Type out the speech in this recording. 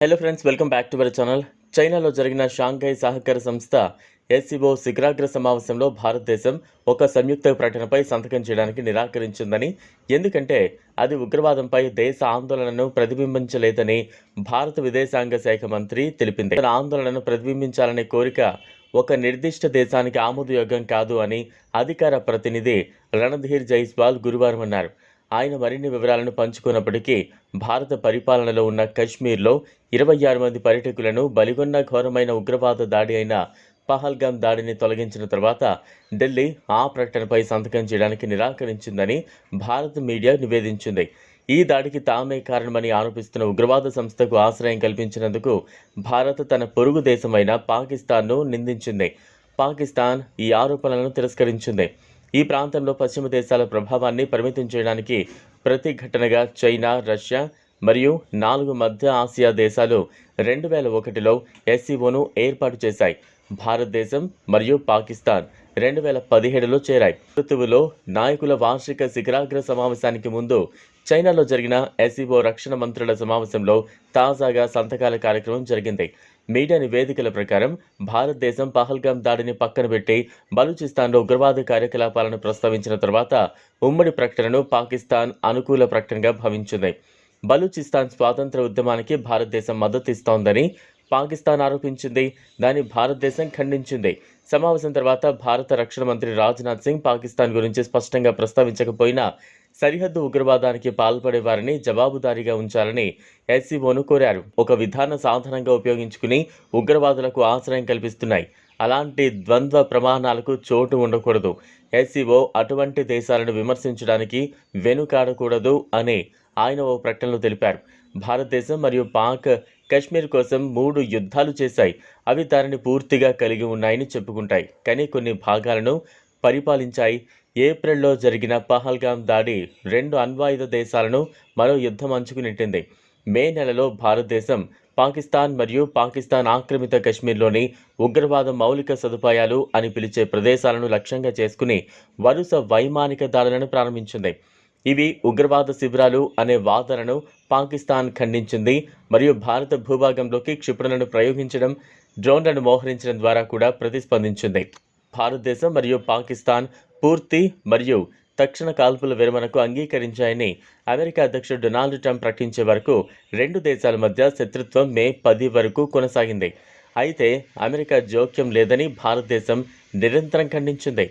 Hello friends welcome back to our channel చైనాలో జరిగిన Shanghai సహకార సంస్థ ఎస్సీఓ శిఖరాగ్ర సమావేశంలో భారతదేశం ఒక సంయుక్త ప్రకటనపై సంతకం చేయడానికి నిరాకరించిందని ఎందుకంటే అది ఉగ్రవాదంపై దేశ ఆందోళనను ప్రతిబింబించలేదని భారత విదేశాంగ శాఖ మంత్రి తెలిపింది. తన ఆందోళనను ప్రతిబింబించాలనే కోరిక ఒక నిర్దిష్ట దేశానికి ఆమోదయోగ్యం కాదు అని అధికార ప్రతినిధి రణధీర్ జైస్వాల్ గురువారం అన్నారు. ఆయన మరిన్ని వివరాలను పంచుకున్నప్పటికీ భారత పరిపాలనలో ఉన్న కశ్మీర్లో ఇరవై ఆరు మంది పర్యటకులను బలిగొన్న ఘోరమైన ఉగ్రవాద దాడి అయిన పహల్గామ్ దాడిని తొలగించిన తర్వాత ఢిల్లీ ఆ ప్రకటనపై సంతకం చేయడానికి నిరాకరించిందని భారత మీడియా నివేదించింది. ఈ దాడికి తామే కారణమని ఆరోపిస్తున్న ఉగ్రవాద సంస్థకు ఆశ్రయం కల్పించినందుకు భారత్ తన పొరుగు దేశమైన పాకిస్తాన్ను నిందించింది. పాకిస్తాన్ ఈ ఆరోపణలను తిరస్కరించింది. ఈ ప్రాంతంలో పశ్చిమ దేశాల ప్రభావాన్ని పరిమితం చేయడానికి ప్రతిఘటనగా చైనా రష్యా మరియు నాలుగు మధ్య ఆసియా దేశాలు రెండు వేల ఒకటిలో ఎస్సీఓను ఏర్పాటు చేశాయి. భారతదేశం మరియు పాకిస్తాన్ రెండు వేల పదిహేడులో చేరాయి. ఋతువులో నాయకుల వార్షిక శిఖరాగ్ర సమావేశానికి ముందు చైనాలో జరిగిన ఎస్సీఓ రక్షణ మంత్రుల సమావేశంలో తాజాగా సంతకాల కార్యక్రమం జరిగింది. మీడియా నివేదికల ప్రకారం భారతదేశం పహల్గాం దాడిని పక్కన పెట్టి బలూచిస్తాన్లో ఉగ్రవాద కార్యకలాపాలను ప్రస్తావించిన తర్వాత ఉమ్మడి ప్రకటనను పాకిస్తాన్ అనుకూల ప్రకటనగా భావించింది. బలూచిస్తాన్ స్వాతంత్ర ఉద్యమానికి భారతదేశం మద్దతు ఇస్తోందని పాకిస్తాన్ ఆరోపించింది. దాన్ని భారతదేశం ఖండించింది. సమావేశం తర్వాత భారత రక్షణ మంత్రి రాజ్నాథ్ సింగ్ పాకిస్తాన్ గురించి స్పష్టంగా ప్రస్తావించకపోయినా సరిహద్దు ఉగ్రవాదానికి పాల్పడే వారిని జవాబుదారీగా ఉంచాలని ఎస్సీఓను కోరారు. ఒక విధాన సాధనంగా ఉపయోగించుకుని ఉగ్రవాదులకు ఆశ్రయం కల్పిస్తున్నాయి. అలాంటి ద్వంద్వ ప్రమాణాలకు చోటు ఉండకూడదు. ఎస్సీఓ అటువంటి దేశాలను విమర్శించడానికి వెనుకాడకూడదు అని ఆయన ఓ ప్రకటనలో తెలిపారు. భారతదేశం మరియు పాక్ కశ్మీర్ కోసం మూడు యుద్ధాలు చేశాయి. అవి దానిని పూర్తిగా కలిగి ఉన్నాయని చెప్పుకుంటాయి. కానీ కొన్ని భాగాలను పరిపాలించాయి. ఏప్రిల్లో జరిగిన పహల్గాం దాడి రెండు అణ్వాయుధ దేశాలను మరో యుద్ధం అంచుకు నెట్టింది. మే నెలలో భారతదేశం పాకిస్తాన్ మరియు పాకిస్తాన్ ఆక్రమిత కశ్మీర్లోని ఉగ్రవాద మౌలిక సదుపాయాలు అని పిలిచే ప్రదేశాలను లక్ష్యంగా చేసుకుని వరుస వైమానిక దాడులను ప్రారంభించింది. ఇవి ఉగ్రవాద శిబిరాలు అనే వాదనను పాకిస్తాన్ ఖండించింది. మరియు భారత భూభాగంలోకి క్షిపణులను ప్రయోగించడం డ్రోన్లను మోహరించడం ద్వారా కూడా ప్రతిస్పందించింది. భారతదేశం మరియు పాకిస్తాన్ పూర్తి మరియు తక్షణ కాల్పుల విరమణకు అంగీకరించాయని అమెరికా అధ్యక్షుడు డొనాల్డ్ ట్రంప్ ప్రకటించే వరకు రెండు దేశాల మధ్య శత్రుత్వం మే పది వరకు కొనసాగింది. అయితే అమెరికా జోక్యం లేదని భారతదేశం నిరంతరం ఖండించింది.